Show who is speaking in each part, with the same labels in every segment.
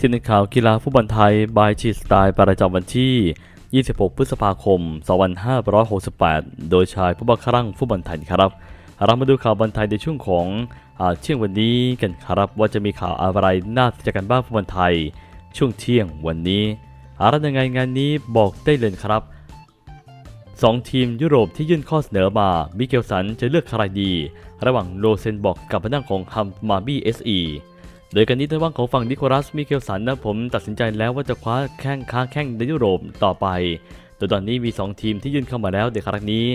Speaker 1: ที่ในข่าวกีฬาฟุตบอลไทยบายชีสไตล์ประจำวันที่ 26 พฤษภาคม 2568 โดยชายผู้บังคับรังฟุตบอลไทยครับ เรามาดูข่าวบอลไทยในช่วงของอเที่ยงวันนี้กันครับว่าจะมีข่าวอะไรน่าสนใจกันบ้างฟุตบอลไทย ช่วงเที่ยงวันนี้อะไรยังไงงานนี้บอกได้เลยครับสองทีมยุโรปที่ยื่นข้อเสนอมามิเกลสันจะเลือกใครดี ระหว่างโรเซนบอกกับพนักของฮัมมาบี้เอสี โดยกันนี้ทางด้านของฝั่งนิโคลัสมิเกลสันนะผมตัดสินใจแล้วว่าจะคว้าแข้งค้าแข้งในยุโรปต่อไปโดยตอนนี้มี 2 ทีมที่ยื่นเข้ามาแล้วในครั้งนี้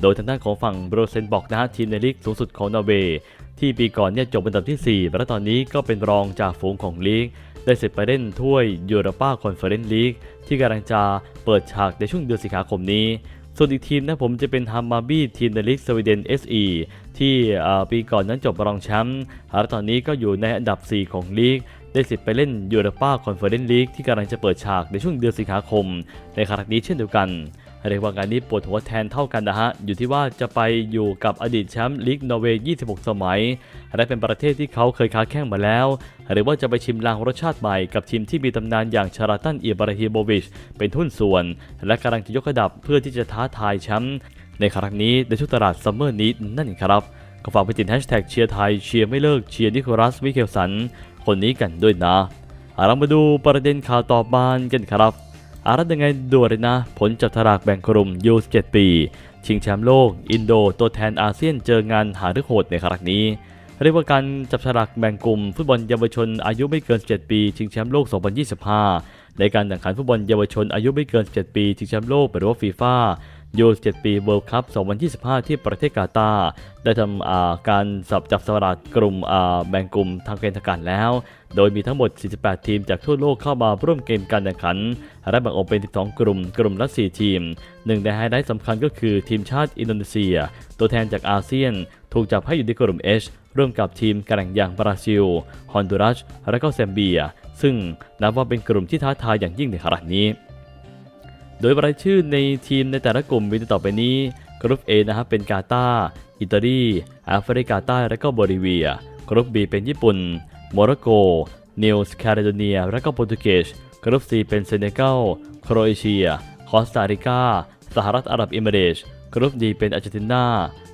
Speaker 1: โดยทางด้านของฝั่งโรเซนบอกนะฮะทีมในลีกสูงสุดของนอร์เวย์ที่ปีก่อนเนี่ยจบอันดับที่ 4 และตอนนี้ก็เป็นรองจากฝูงของลีก ได้เสร็จไปเล่นถ้วยยูโรปาคอนเฟอเรนซ์ลีกที่กำลังจะเปิดฉากในช่วงเดือนสิงหาคมนี้ ส่วนอีกทีมนะผมจะเป็นฮัมาบี้ทีมในลีกสวีเดน SE ที่อ่ปีก่อนนั้นจบรองแชมป์และตอนนี้ก็อยู่ในอันดับ 4 ของลีก ได้สิทธิ์ไปเล่นยูโรปาคอนเฟอเรนซ์ลีกที่กำลังจะเปิดฉากในช่วงเดือนสิงหาคม ในครั้งนี้เช่นเดียวกัน เรียกว่างานนี้ปวดหัวแทนเท่ากันนะฮะ อยู่ที่ว่าจะไปอยู่กับอดีตแชมป์ลีกนอร์เวย์ 26 สมัย และเป็นประเทศที่เขาเคยค้าแข่งมาแล้ว หรือว่าจะไปชิมลางรสชาติใหม่กับทีมที่มีตำนานอย่างชาราตันเอียบราฮิโบวิชเป็นทุนส่วน และกำลังจะยกระดับเพื่อที่จะท้าทายแชมป์ในครั้งนี้ในช่วงตลาดซัมเมอร์นี้นั่นเองครับก็ฝากไปติดแฮชแท็กเชียร์ไทยเชียร์ไม่เลิกเชียร์นิโคลัสมิเคลสันคนนี้กันด้วยนะเอาเรามาดูประเด็นข่าวต่อมากันครับ อารัตยังไงด่วนเลยนะ ผลจับฉลากแบ่งกลุ่มยู17ปี ชิงแชมป์โลก อินโดตัวแทนอาเซียนเจองานหารือโหดในครั้งนี้ เรียกว่าการจับฉลากแบ่งกลุ่มฟุตบอลเยาวชนอายุไม่เกิน 17 ปี ชิงแชมป์โลก 2025 ในการแข่งขันฟุตบอลเยาวชนอายุไม่เกิน 17 ปี ชิงแชมป์โลกหรือว่าฟีฟ่า ยู17ปีเวิลด์คัพ2025 ที่ประเทศกาตาร์ได้ทำการสับจับสลากกลุ่มแบ่งกลุ่มทางเป็นทางการแล้ว โดยมีทั้งหมด 48 ทีมจากทั่วโลกเข้ามาร่วมเกมการแข่งขัน และแบ่งออกเป็น 12 กลุ่ม กลุ่มละ 4 ทีม หนึ่งในไฮไลท์สำคัญก็คือทีมชาติอินโดนีเซีย ตัวแทนจากอาเซียน ถูกจับให้อยู่ในกลุ่ม H ร่วมกับทีมแข่งอย่างบราซิล ฮอนดูรัส และก็แซมเบีย ซึ่งนับว่าเป็นกลุ่มที่ท้าทายอย่างยิ่งในขณะนี้ โดยรายชื่อในทีมในแต่ละกลุ่มมีต่อไปนี้กรุ๊ป A นะครับเป็นกาตาอิตาลีแอฟริกาใต้และก็โบลิเวีย กรุ๊ป B เป็นญี่ปุ่นโมร็อกโกนิวส์แคริโดเนีย และก็โปรตุเกส กรุ๊ป C เป็นเซเนกัลโครเอเชีย คอสตาริกา สหรัฐอาหรับเอมิเรตส์กรุ๊ป D เป็นอาร์เจนตินา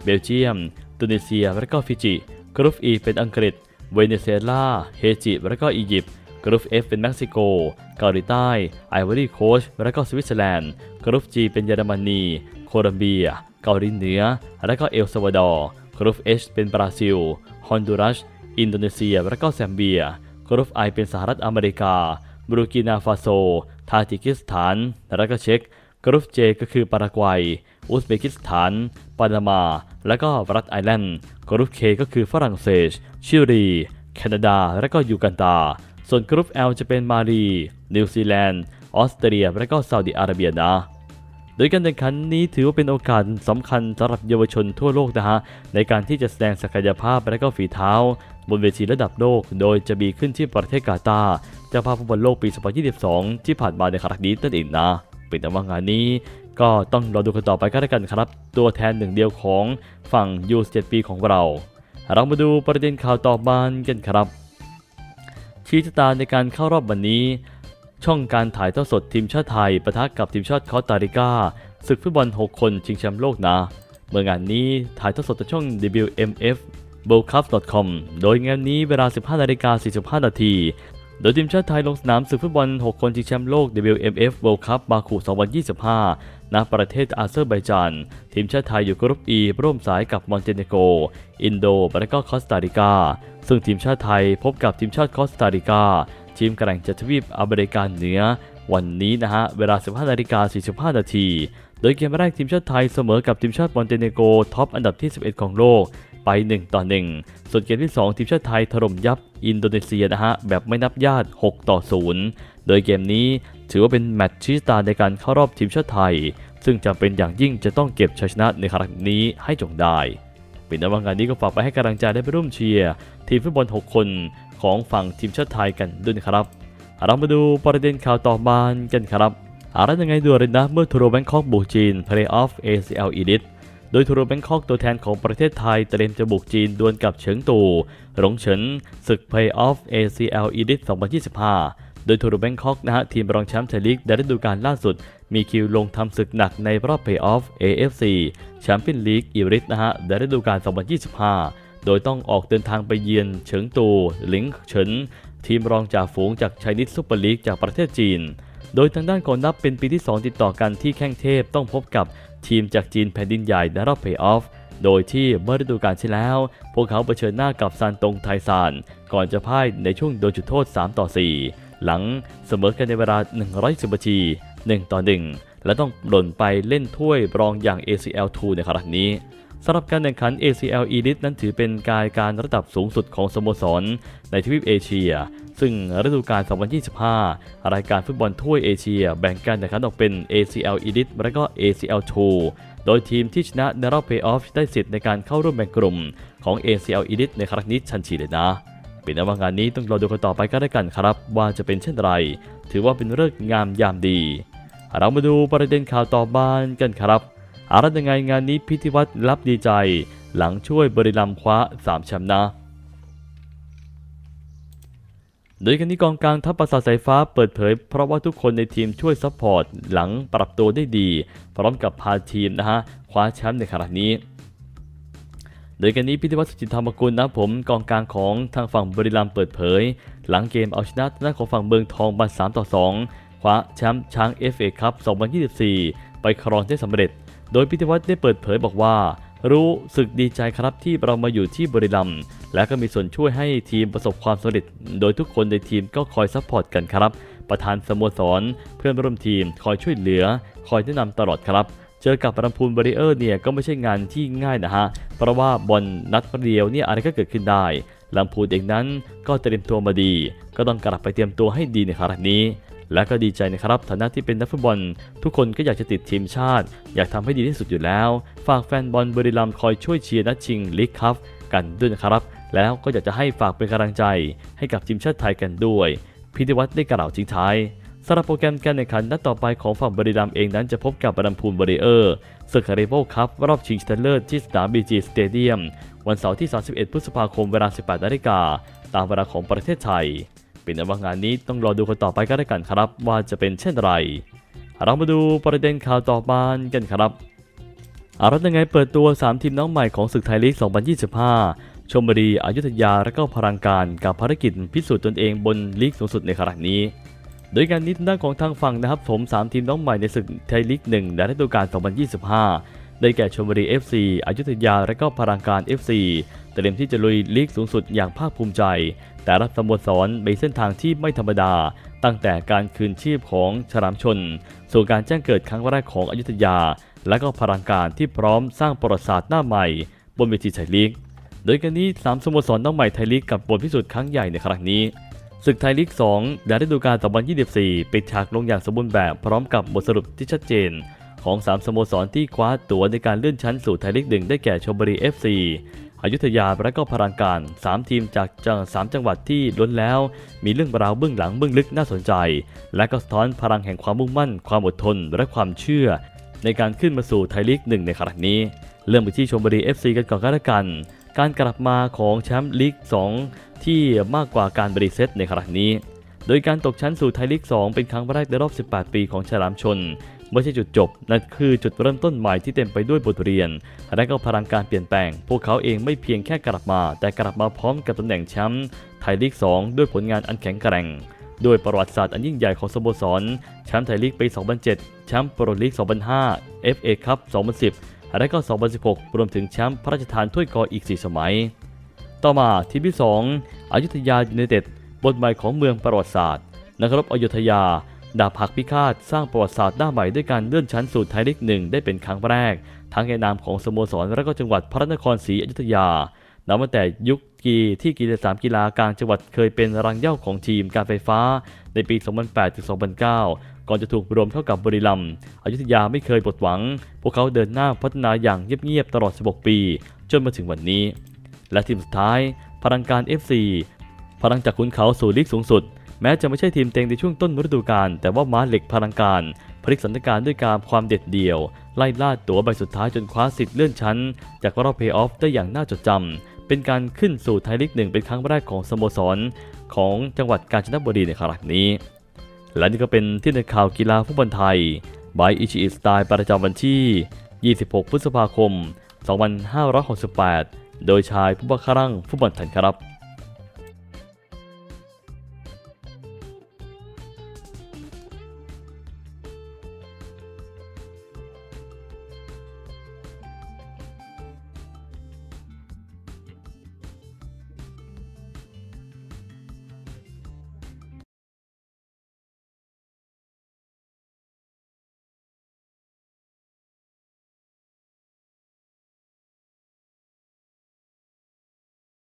Speaker 1: เบลเยียม ตุนิเซีย และก็ฟิจิ กรุ๊ป E เป็นอังกฤษ เวเนซุเอลา เฮจิ และก็อียิปต์ รุ๊ป F เป็นเม็กซิโก เกาหลีใต้ ไอวอรี่โคชและก็สวิตเซอร์แลนด์ กรุ๊ป G เป็นเยอรมนี โคลัมเบีย เกาหลีเหนือ และก็เอลซาวาดอร์ กรุ๊ป H เป็นบราซิล ฮอนดูรัส อินโดนีเซีย และก็แซมเบีย กรุ๊ป I เป็นสหรัฐอเมริกา บรูกินาฟาโซ ทาจิกิสถาน และก็เช็ก กรุ๊ป J ก็คือปารากวัย อุซเบกิสถาน ปานามา และก็รัฐไอแลนด์ กรุ๊ป K ก็คือฝรั่งเศส ชิลี แคนาดา และก็ยูกันตา ส่วนกรุ๊ป L จะเป็นมาลีนิวซีแลนด์ ออสเตรีย และก็ซาอุดิอาระเบียนะ โดยการแข่งขันนี้ถือว่าเป็นโอกาสสำคัญสำหรับเยาวชนทั่วโลกนะฮะ ในการที่จะแสดงศักยภาพและก็ฝีเท้า บนเวทีระดับโลก โดยจะมีขึ้นที่ประเทศกาตาร์เจ้าภาพฟุตบอลโลกปี 2022 ที่ผ่านมาในครั้งนี้นั่นเองนะเป็นแต่ว่างานนี้ก็ต้องรอดูกันต่อไปก็แล้วกันครับ ตัวแทนหนึ่งเดียวของฝั่ง U17 ปีของเรา เรามาดูประเด็นข่าวต่อมากันครับ ชี้ชะตาในการเข้ารอบวันนี้ ช่องการถ่ายทอดสดทีมชาติไทยประทะกับทีมชาติคอสตาริกาศึกฟุตบอล 6 คนชิงแชมป์โลกนะ เมื่องานนี้ถ่ายทอดสดจากช่อง WMF b o l c u p c o m โดยงานนี้เวลา 15นาฬิกา45นาที โดยทีมชาติไทยลงสนามศึกฟุตบอล 6 คนชิงแชมป์โลก WMF World Cup บาคู 2025 ณ ประเทศอาเซอร์ไบจาน ทีมชาติไทยอยู่กรุ๊ป E ร่วมสายกับมอนเตเนโก อินโดและก็คอสตาริกา ซึ่งทีมชาติไทยพบกับทีมชาติคอสตาริกา ทีมแกร่งจากทวีปอเมริกาเหนือ วันนี้นะฮะ เวลา 15นาฬิกา45 นาที โดยเกมแรกทีมชาติไทยเสมอกับทีมชาติมอนเตเนโกท็อปอันดับที่ 11 ของโลก ไป 1 ต่อ 1 ส่วนเกมที่ 2 ทีมชาติไทยถล่มยับอินโดนีเซียนะฮะ แบบไม่นับญาติ 6 ต่อ 0 โดยเกมนี้ถือว่าเป็นแมตช์ชี้ตาในการเข้ารอบทีมชาติไทย ซึ่งจำเป็นอย่างยิ่งจะต้องเก็บชัยชนะในครั้งนี้ให้จงได้เป็นในวันงานนี้ก็ฝากไปให้กำลังใจได้ไปร่วมเชียร์ทีมฟุตบอล 6 คนของฝั่งทีมชาติไทยกันด้วยครับ เรามาดูประเด็นข่าวต่อมากันครับอะไรยังไงดูเลยนะเมื่อทูโรแบงคอกบุกจีน Play-off ACL Elite โดยทูโรแบงคอกตัวแทนของประเทศไทยเตรียมจะบุกจีนดวลกับเฉิงตู่หลงเฉินศึก Play-off ACL Elite 2025 โดยทูรูแบงคอกนะฮะทีมรองแชมป์ไทยลีกในฤดูกาลล่าสุด มีคิวลงทำศึกหนักในรอบเพลย์ออฟ AFC แชมเปี้ยนลีกอีริสนะฮะในฤดูกาล 2025 โดยต้องออกเดินทางไปเยือนเฉิงตูหลิงเฉินทีมรองจากฝูงจากไชนีสซูเปอร์ลีกจากประเทศจีน โดยทางด้านของนับเป็นปีที่ 2 ติดต่อกันที่แข้งเทพต้องพบกับทีมจากจีนแผ่นดินใหญ่ในรอบเพย์ออฟ โดยที่เมื่อฤดูกาลที่แล้ว พวกเขาเผชิญหน้ากับซานตงไทซาน ก่อนจะพ่ายในช่วงโดนจุดโทษ 3 ต่อ 4 หลังเสมอกันในเวลา 110นาที 1 ต่อ 1 และต้องหล่นไปเล่นถ้วยรองอย่าง ACL 2 ในครั้งนี้ สำหรับการแข่งขัน ACL Elite นั้นถือเป็นการการระดับสูงสุดของสโมสร ในทวีปเอเชีย ซึ่งฤดูกาล 2025 รายการฟุตบอลถ้วยเอเชีย แบ่งการแข่งขันออกเป็น ACL Elite และก็ ACL 2 โดยทีมที่ชนะในรอบเพลย์ออฟได้สิทธิ์ในการเข้าร่วมแบ่งกลุ่มของ ACL Elite ในครั้งนี้ทันทีเลยนะเป็นนว่างานนี้ต้องรอดูกันต่อไปก็ได้กันครับ ว่าจะเป็นเช่นไร ถือว่าเป็นเรื่องงามยามดี เรามาดูประเด็นข่าวต่อบ้านกันครับ อะไรยังไงงานนี้พิธีวัตรรับดีใจ หลังช่วยบริลัมคว้า3แชมป์นะ โดยกันนี้กองกลางทัพประสาทสายฟ้าเปิดเผย เพราะว่าทุกคนในทีมช่วยซัพพอร์ตหลังปรับตัวได้ดี พร้อมกับพาทีมนะฮะคว้าแชมป์ในครั้งนี้โดยกันนี้พิธีวัฒน์สุจินธรรมกุลนะผมกองกลางของทางฝั่งบริลัมเปิดเผย หลังเกมเอาชนะทางด้านของฝั่งเมืองทองบัน3ต่อ 2 คว้าแชมป์ช้าง FA คัพ2024 ไปครองได้สำเร็จ โดยพิธีวัฒน์ได้เปิดเผยบอกว่า รู้สึกดีใจครับที่เรามาอยู่ที่บริลัมย์และก็มีส่วนช่วยให้ทีมประสบความสำเร็จ โดยทุกคนในทีมก็คอยซัพพอร์ตกันครับ ประธานสโมสร เพื่อนร่วมทีมคอยช่วยเหลือ คอยแนะนำตลอดครับเจอกับลำพูนบริเออร์เนี่ยก็ไม่ใช่งานที่ง่ายนะฮะ เพราะว่าบอลนัดเดียวเนี่ยอะไรก็เกิดขึ้นได้ลำพูนเองนั้นก็เตรียมตัวมาดี ก็ต้องกลับไปเตรียมตัวให้ดีในครั้งนี้ และก็ดีใจนะครับฐานะที่เป็นนักฟุตบอล ทุกคนก็อยากจะติดทีมชาติ อยากทำให้ดีที่สุดอยู่แล้ว ฝากแฟนบอลบริลัมคอยช่วยเชียร์นัดชิงลีกคัพกันด้วยนะครับ แล้วก็อยากจะให้ฝากเป็นกำลังใจ ให้กับทีมชาติไทยกันด้วยพิธีวัตรได้กล่าวทิ้งท้ายสำหรับโปรแกรมการแข่งขันนัดต่อไปของฝั่งบริรัมเองนั้นจะพบกับลำพูนบริเออร์ศึกคาริโบคัพรอบชิงชนะเลิศที่สนามบีจีสเตเดียม วันเสาร์ที่ 31 พฤษภาคมเวลา 18นาฬิกาตามเวลาของประเทศไทย เป็นนว่างานนี้ต้องรอดูกันต่อไปก็ได้กันครับว่าจะเป็นเช่นไร เรามาดูประเด็นข่าวต่อมากันครับอารัตยังไงเปิดตัว 3 ทีมน้องใหม่ของศึกไทยลีก 2025 ชมบุรี อยุธยา และก็พลังการกับภารกิจพิสูจน์ตนเองบนลีกสูงสุดในครั้งนี้ โดยการนี้ทางด้านของทางฝั่งนะครับผม 3 ทีมน้องใหม่ในศึกไทยลีก 1 และฤดูกาล 2025 ได้แก่ชลบุรี FC อยุธยา และก็พลังการ FC เตรียมที่จะลุยลีกสูงสุดอย่างภาคภูมิใจ แต่ละสโมสรมีเส้นทางที่ไม่ธรรมดา ตั้งแต่การคืนชีพของฉลามชน สู่การแจ้งเกิดครั้งแรกของอยุธยา และก็พลังการที่พร้อมสร้างประวัติศาสตร์หน้าใหม่ บนเวทีไทยลีก โดยการนี้ 3สโมสรน้องใหม่ไทยลีกกับบทพิสูจน์ครั้งใหญ่ในครั้งนี้ศึกไทยลีก 2 และฤดูกาล2024 ปิดฉากลงอย่างสมบูรณ์แบบพร้อมกับบทสรุปที่ชัดเจน ของ 3 สโมสรที่คว้าตั๋วในการเลื่อนชั้นสู่ไทยลีก 1 ได้แก่ชลบุรี FC อยุธยาและก็พลังการ 3 ทีมจากจัง3จังหวัดที่ล้นแล้ว มีเรื่องราวเบื้องหลังเบื้องลึกน่าสนใจ และก็สะท้อนพลังแห่งความมุ่งมั่น ความอดทน และความเชื่อ ในการขึ้นมาสู่ไทยลีก1ในครั้งนี้ เริ่มไปที่ชลบุรี FC กันก่อนก็แล้วกัน การกลับมาของแชมป์ลีก 2 ที่มากกว่าการบริเซตในครั้งนี้ โดยการตกชั้นสู่ไทยลีก 2 เป็นครั้งแรกในรอบ 18 ปีของฉลามชน ไม่ใช่จุดจบ นั่นคือจุดเริ่มต้นใหม่ที่เต็มไปด้วยบทเรียน และก็พลังการเปลี่ยนแปลง พวกเขาเองไม่เพียงแค่กลับมา แต่กลับมาพร้อมกับตำแหน่งแชมป์ไทยลีก 2 ด้วยผลงานอันแข็งแกร่งด้วยประวัติศาสตร์อันยิ่งใหญ่ของสโมสร แชมป์ไทยลีกปี 2007 แชมป์โปรลีก 2005 FA คัพ 2010 และก็ 2016 รวมถึงแชมป์พระราชทานถ้วยกออีก 4 สมัย ต่อมาทีมที่ 2 อยุธยายูไนเต็ด บทใหม่ของเมืองประวัติศาสตร์ นักรบอยุธยา ดาบหักพิฆาตสร้างประวัติศาสตร์หน้าใหม่ด้วยการเลื่อนชั้นสู่ไทยลีกหนึ่งได้เป็นครั้งแรก ทั้งในนามของสโมสรและก็จังหวัดพระนครศรีอยุธยานับตั้งแต่ยุคกีที่กีฬาสามกีฬากลางจังหวัดเคยเป็นรังเย้าของทีมการไฟฟ้า ในปี 2008-2009 ก่อนจะถูกรวมเข้ากับบุรีรัมย์อยุธยาไม่เคยปดหวัง พวกเขาเดินหน้าพัฒนาอย่างเงียบๆตลอด 16 ปี จนมาถึงวันนี้ และทีมสุดท้าย พลังการ FC พลังจากขุนเขาสู่ลีกสูงสุด แม้จะไม่ใช่ทีมเต็งในช่วงต้นฤดูกาลแต่ว่าม้าเหล็กพลังการพลิกสถานการณ์ด้วยการความเด็ดเดี่ยว ไล่ล่าตัวใบสุดท้ายจนคว้าสิทธิ์เลื่อนชั้น จากรอบเพลย์ออฟได้อย่างน่าจดจำเป็นการขึ้นสู่ไทยลีกหนึ่งเป็นครั้งแรกของสโมสร ของจังหวัดกาญจนบุรีในครั้งนี้ และนี่ก็เป็นที่ในข่าวกีฬาฟุตบอลไทยบายอิชิอิสไตล์ประจำวันที่ 26 พฤษภาคม 2568 โดยชายผู้บังคับฟุตบอลไทยครับ